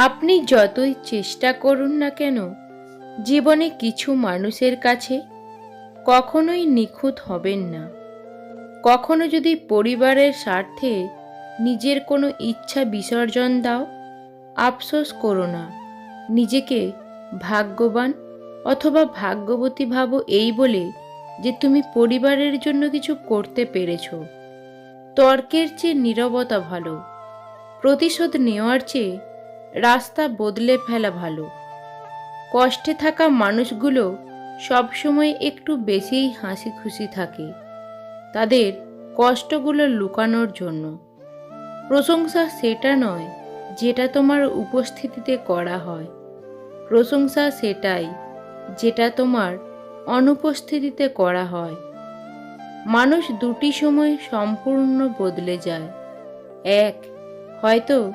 আপনি যতই চেষ্টা করুন না কেন, জীবনে কিছু মানুষের কাছে কখনোই নিখুঁত হবেন না। কখনো যদি পরিবারের স্বার্থে নিজের কোনো ইচ্ছা বিসর্জন দাও, আফসোস করো না। নিজেকে ভাগ্যবান অথবা ভাগ্যবতী ভাবো এই বলে যে তুমি পরিবারের জন্য কিছু করতে পেরেছ। তর্কের চেয়ে নীরবতা ভালো। প্রতিশোধ নেওয়ার চেয়ে রাস্তা বদলে ফেলা ভালো। কষ্টে থাকা মানুষগুলো সবসময় একটু বেশিই হাসি খুশি থাকে তাদের কষ্টগুলো লুকানোর জন্য। প্রশংসা সেটা নয় যেটা তোমার উপস্থিতিতে করা হয়। প্রশংসা সেটাই যেটা তোমার অনুপস্থিতিতে করা হয়। মানুষ দুটি সময় সম্পূর্ণ বদলে যায়। এক, হয়তো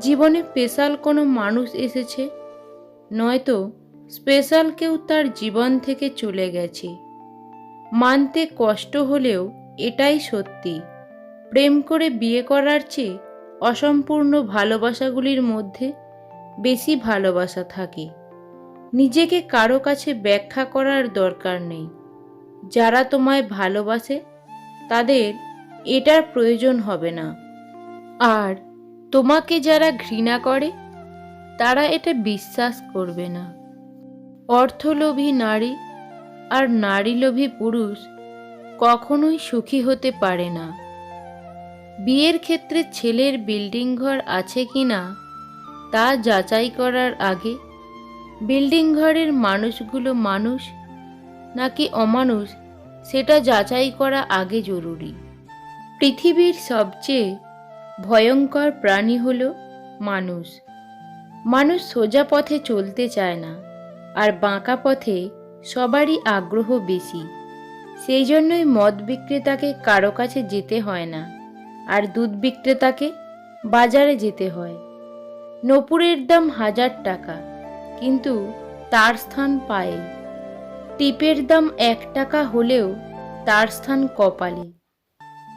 জীবনে স্পেশাল কোনো মানুষ এসেছে? নয়তো স্পেশাল কেউ তার জীবন থেকে চলে গেছে। মানতে কষ্ট হলেও এটাই সত্যি। প্রেম করে বিয়ে করার চেয়ে অসম্পূর্ণ ভালোবাসাগুলির মধ্যে বেশি ভালোবাসা থাকে। নিজেকে কারও কাছে ব্যাখ্যা করার দরকার নেই। যারা তোমায় ভালোবাসে, তাদের এটার প্রয়োজন হবে না। আর তোমাকে যারা ঘৃণা করে, তারা এটা বিশ্বাস করবে না। অর্থলোভী নারী আর নারীলোভী পুরুষ কখনোই সুখী হতে পারে না। বিয়ের ক্ষেত্রে ছেলের বিল্ডিং ঘর আছে কি না, তা যাচাই করার আগে বিল্ডিং ঘরের মানুষগুলো মানুষ নাকি অমানুষ, সেটা যাচাই করা আগে জরুরি। পৃথিবীর সবচেয়ে ভয়ঙ্কর প্রাণী হল মানুষ। মানুষ সোজা পথে চলতে চায় না, আর বাঁকা পথে সবারই আগ্রহ বেশি। সেই জন্যই মদ বিক্রেতাকে কারও কাছে যেতে হয় না, আর দুধ বিক্রেতাকে বাজারে যেতে হয়। নপুরের দাম হাজার টাকা, কিন্তু তার স্থান পায়ে। টিপের দাম এক টাকা হলেও তার স্থান কপালে।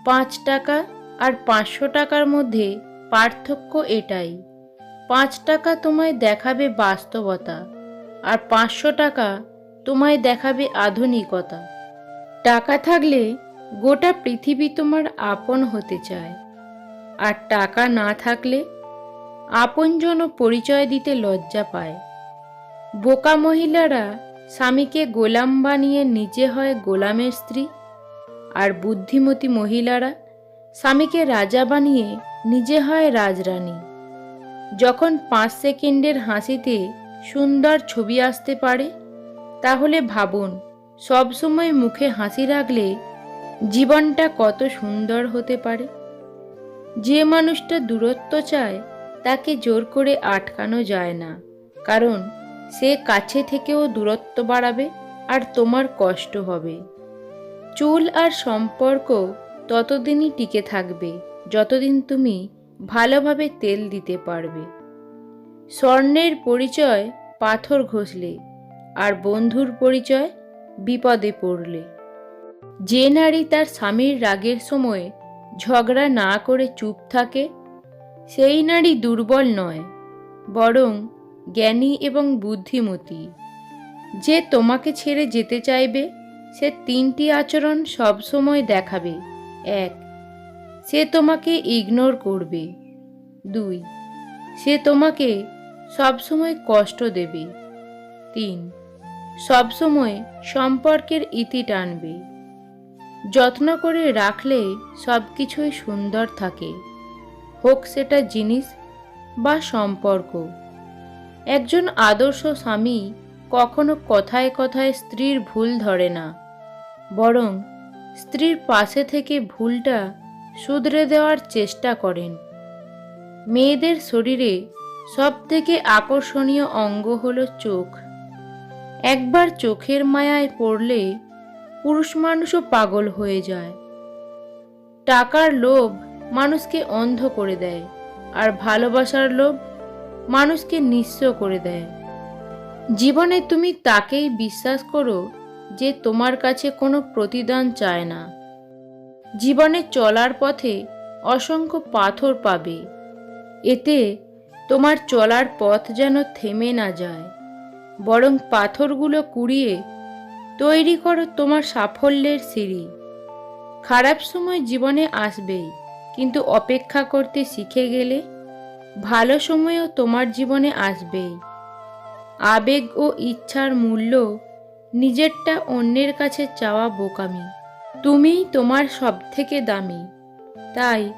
পাঁচ টাকা আর পাঁচশো টাকার মধ্যে পার্থক্য এটাই। পাঁচ টাকা তোমায় দেখাবে বাস্তবতা, আর পাঁচশো টাকা তোমায় দেখাবে আধুনিকতা। টাকা থাকলে গোটা পৃথিবী তোমার আপন হতে চায়, আর টাকা না থাকলে আপনজন পরিচয় দিতে লজ্জা পায়। বোকা মহিলারা স্বামীকে গোলাম বানিয়ে নিজে হয় গোলামের স্ত্রী, আর বুদ্ধিমতী মহিলারা স্বামীকে রাজা বানিয়ে নিজে হয় রাজরানী। যখন পাঁচ সেকেন্ডের হাসিতে সুন্দর ছবি আসতে পারে, তাহলে ভাবুন, সবসময় মুখে হাসি রাখলে জীবনটা কত সুন্দর হতে পারে। যে মানুষটা দূরত্ব চায়, তাকে জোর করে আটকানো যায় না, কারণ সে কাছে থেকেও দূরত্ব বাড়াবে আর তোমার কষ্ট হবে। চুল আর সম্পর্ক ততদিনই টিকে থাকবে, যতদিন তুমি ভালোভাবে তেল দিতে পারবে। স্বর্ণের পরিচয় পাথর ঘষলে, আর বন্ধুর পরিচয় বিপদে পড়লে। যে নারী তার স্বামীর রাগের সময় ঝগড়া না করে চুপ থাকে, সেই নারী দুর্বল নয়, বরং জ্ঞানী এবং বুদ্ধিমতী। যে তোমাকে ছেড়ে যেতে চাইবে, সে তিনটি আচরণ সবসময় দেখাবে। এক, সে তোমাকে ইগনোর করবে। দুই, সে তোমাকে সবসময় কষ্ট দেবে। তিন, সবসময় সম্পর্কের ইতি টানবে। যত্ন করে রাখলে সব কিছুই সুন্দর থাকে। হোক সেটা জিনিস বা সম্পর্ক। একজন আদর্শ স্বামী কখনো কথায় কথায় স্ত্রীর ভুল ধরে না। বরং স্ত্রীর পাশে থেকে ভুলটা শুধরে দেওয়ার চেষ্টা করেন। মেয়েদের শরীরে সবথেকে আকর্ষণীয় অঙ্গ হলো চোখ। একবার চোখের মায়ায় পড়লে পুরুষ মানুষও পাগল হয়ে যায়। টাকার লোভ মানুষকে অন্ধ করে দেয় আর ভালোবাসার লোভ মানুষকে নিঃস্ব করে দেয়। জীবনে তুমি তাকেই বিশ্বাস করো যে তোমার কাছে কোনো প্রতিদান চায় না। জীবনে চলার পথে অসংখ্য পাথর পাবে। এতে তোমার চলার পথ যেন থেমে না যায়। বরং পাথরগুলো কুড়িয়ে তৈরি করো তোমার সাফল্যের সিঁড়ি। খারাপ সময় জীবনে আসবেই, কিন্তু অপেক্ষা করতে শিখে গেলে ভালো সময়ও তোমার জীবনে আসবেই। আবেগ ও ইচ্ছার মূল্য নিজেরটা অন্যের কাছে চাওয়া বোকামি। তুমিই তোমার সব থেকে দামি। তাই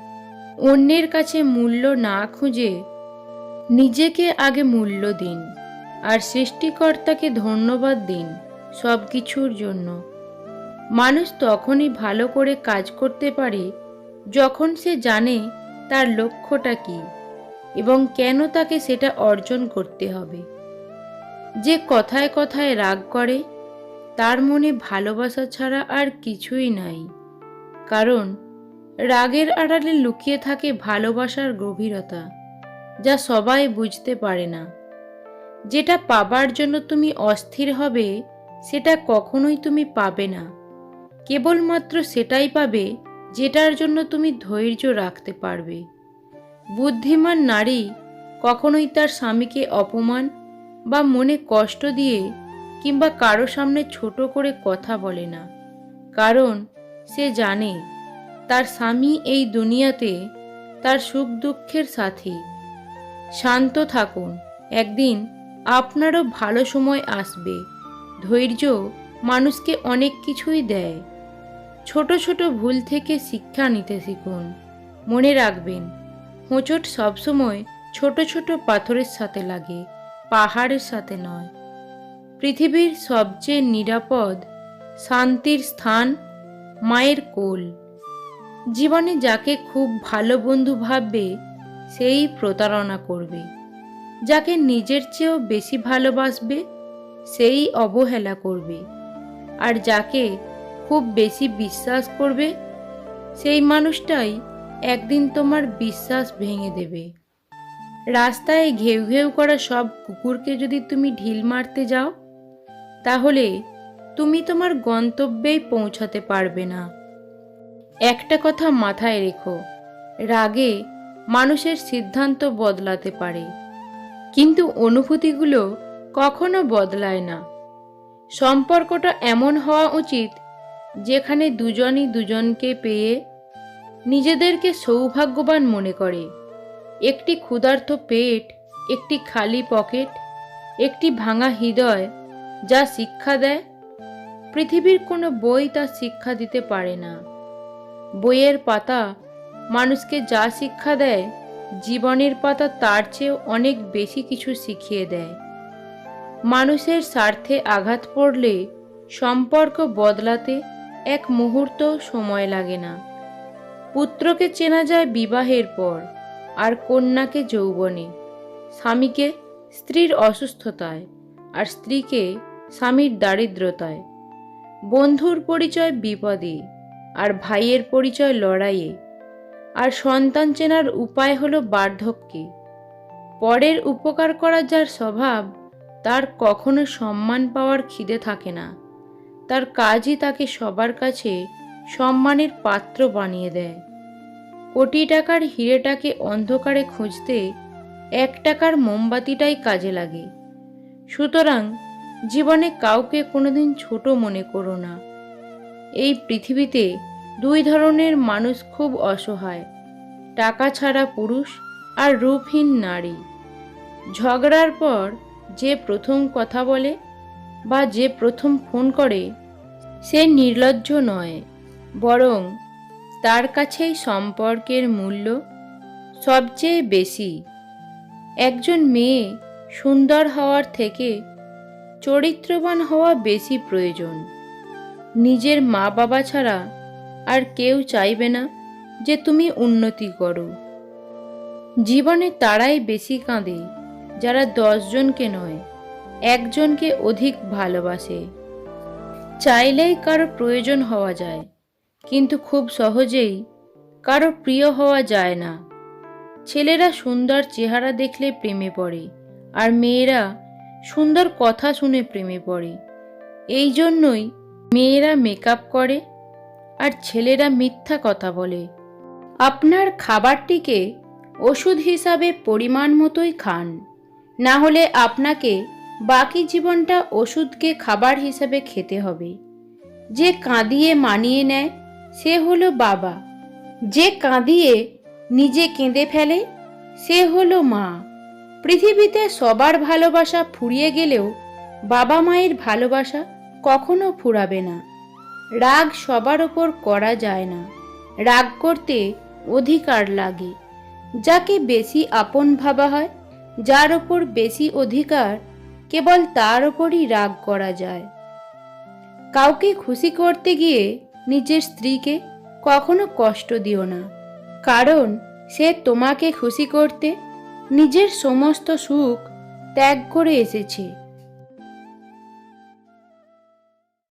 অন্যের কাছে মূল্য না খুঁজে নিজেকে আগে মূল্য দিন আর সৃষ্টিকর্তাকে ধন্যবাদ দিন সব কিছুর জন্য। মানুষ তখনই ভালো করে কাজ করতে পারে যখন সে জানে তার লক্ষ্যটা কী এবং কেন তাকে সেটা অর্জন করতে হবে। যে কথায় কথায় রাগ করে তার মনে ভালোবাসা ছাড়া আর কিছুই নাই। কারণ, রাগের আড়ালে লুকিয়ে থাকে ভালোবাসার গভীরতা, যা সবাই বুঝতে পারে না। যেটা পাবার জন্য তুমি অস্থির হবে, সেটা কখনোই তুমি পাবে না। কেবলমাত্র সেটাই পাবে, যেটার জন্য তুমি ধৈর্য রাখতে পারবে। বুদ্ধিমান নারী কখনোই তার স্বামীকে অপমান বা মনে কষ্ট দিয়ে কিংবা কারও সামনে ছোট করে কথা বলে না। কারণ সে জানে, তার স্বামী এই দুনিয়াতে তার সুখ দুঃখের সাথী। শান্ত থাকুন, একদিন আপনারও ভালো সময় আসবে। ধৈর্য মানুষকে অনেক কিছুই দেয়। ছোট ছোট ভুল থেকে শিক্ষা নিতে শিখুন। মনে রাখবেন, হোঁচট সবসময় ছোট ছোট পাথরের সাথে লাগে, পাহাড়ের সাথে নয়। পৃথিবীর সবচেয়ে নিরাপদ, শান্তির স্থান মায়ের কোল। জীবনে যাকে খুব ভালো বন্ধু ভাববে, সেই প্রতারণা করবে। যাকে নিজের চেয়েও বেশি ভালোবাসবে, সেই অবহেলা করবে। আর যাকে খুব বেশি বিশ্বাস করবে, সেই মানুষটাই একদিন তোমার বিশ্বাস ভেঙে দেবে। রাস্তায় ঘেউ ঘেউ করা সব কুকুরকে যদি তুমি ঢিল মারতে যাও তাহলে তুমি তোমার গন্তব্যেই পৌঁছাতে পারবে না। একটা কথা মাথায় রেখো, রাগে মানুষের সিদ্ধান্ত বদলাতে পারে, কিন্তু অনুভূতিগুলো কখনো বদলায় না। সম্পর্কটা এমন হওয়া উচিত যেখানে দুজনই দুজনকে পেয়ে নিজেদেরকে সৌভাগ্যবান মনে করে। একটি ক্ষুধার্ত পেট, একটি খালি পকেট, একটি ভাঙা হৃদয় যা শিক্ষা দেয়, পৃথিবীর কোনো বই তা শিক্ষা দিতে পারে না। বইয়ের পাতা মানুষকে যা শিক্ষা দেয়, জীবনের পাতা তার চেয়েও অনেক বেশি কিছু শিখিয়ে দেয়। মানুষের স্বার্থে আঘাত পড়লে সম্পর্ক বদলাতে এক মুহূর্ত সময় লাগে না। পুত্রকে চেনা যায় বিবাহের পর, আর কন্যাকে যৌবনে। স্বামীকে স্ত্রীর অসুস্থতায়, আর স্ত্রীকে স্বামীর দারিদ্রতায়। বন্ধুর পরিচয় বিপদে, আর ভাইয়ের পরিচয় লড়াইয়ে। আর সন্তান চেনার উপায় হলো বার্ধক্যে। পরের উপকার করার যার স্বভাব, তার কখনো সম্মান পাওয়ার খিদে থাকে না। তার কাজই তাকে সবার কাছে সম্মানের পাত্র বানিয়ে দেয়। কোটি টাকার হিরেটাকে অন্ধকারে খুঁজতে এক টাকার মোমবাতিটাই কাজে লাগে। সুতরাং জীবনে কাউকে কোনোদিন ছোট মনে করো না। এই পৃথিবীতে দুই ধরনের মানুষ খুব অসহায়, টাকা ছাড়া পুরুষ আর রূপহীন নারী। ঝগড়ার পর যে প্রথম কথা বলে বা যে প্রথম ফোন করে, সে নির্লজ্জ নয়, বরং তার কাছেই সম্পর্কের মূল্য সবচেয়ে বেশি। একজন মেয়ে সুন্দর হওয়ার থেকে চরিত্রবান হওয়া বেশি প্রয়োজন। নিজের মা বাবা ছাড়া আর কেউ চাইবে না যে তুমি উন্নতি করো। জীবনে তারাই বেশি কাঁদে, যারা দশজনকে নয়, একজনকে অধিক ভালোবাসে। চাইলেই কারও প্রয়োজন হওয়া যায়, কিন্তু খুব সহজেই কারও প্রিয় হওয়া যায় না। ছেলেরা সুন্দর চেহারা দেখলে প্রেমে পড়ে, আর মেয়েরা সুন্দর কথা শুনে প্রেমে পড়ে। এই জন্যই মেয়েরা মেকআপ করে আর ছেলেরা মিথ্যা কথা বলে। আপনার খাবারটিকে ওষুধ হিসাবে পরিমাণ মতোই খান। না হলে আপনাকে বাকি জীবনটা ওষুধকে খাবার হিসাবে খেতে হবে। যে কাঁদিয়ে মানিয়ে নেয়, সে হলো বাবা। যে কাঁদিয়ে নিজে কেঁদে ফেলে, সে হলো মা। পৃথিবীতে সবার ভালোবাসা ফুরিয়ে গেলেও বাবা মায়ের ভালোবাসা কখনো ফুরাবে না। রাগ সবার ওপর করা যায় না। রাগ করতে অধিকার লাগে। যাকে বেশি আপন ভাবা হয়, যার ওপর বেশি অধিকার, কেবল তার ওপরই রাগ করা যায়। কাউকে খুশি করতে গিয়ে নিজের স্ত্রীকে কখনো কষ্ট দিও না। কারণ সে তোমাকে খুশি করতে নিজের সমস্ত সুখ ত্যাগ করে এসেছে।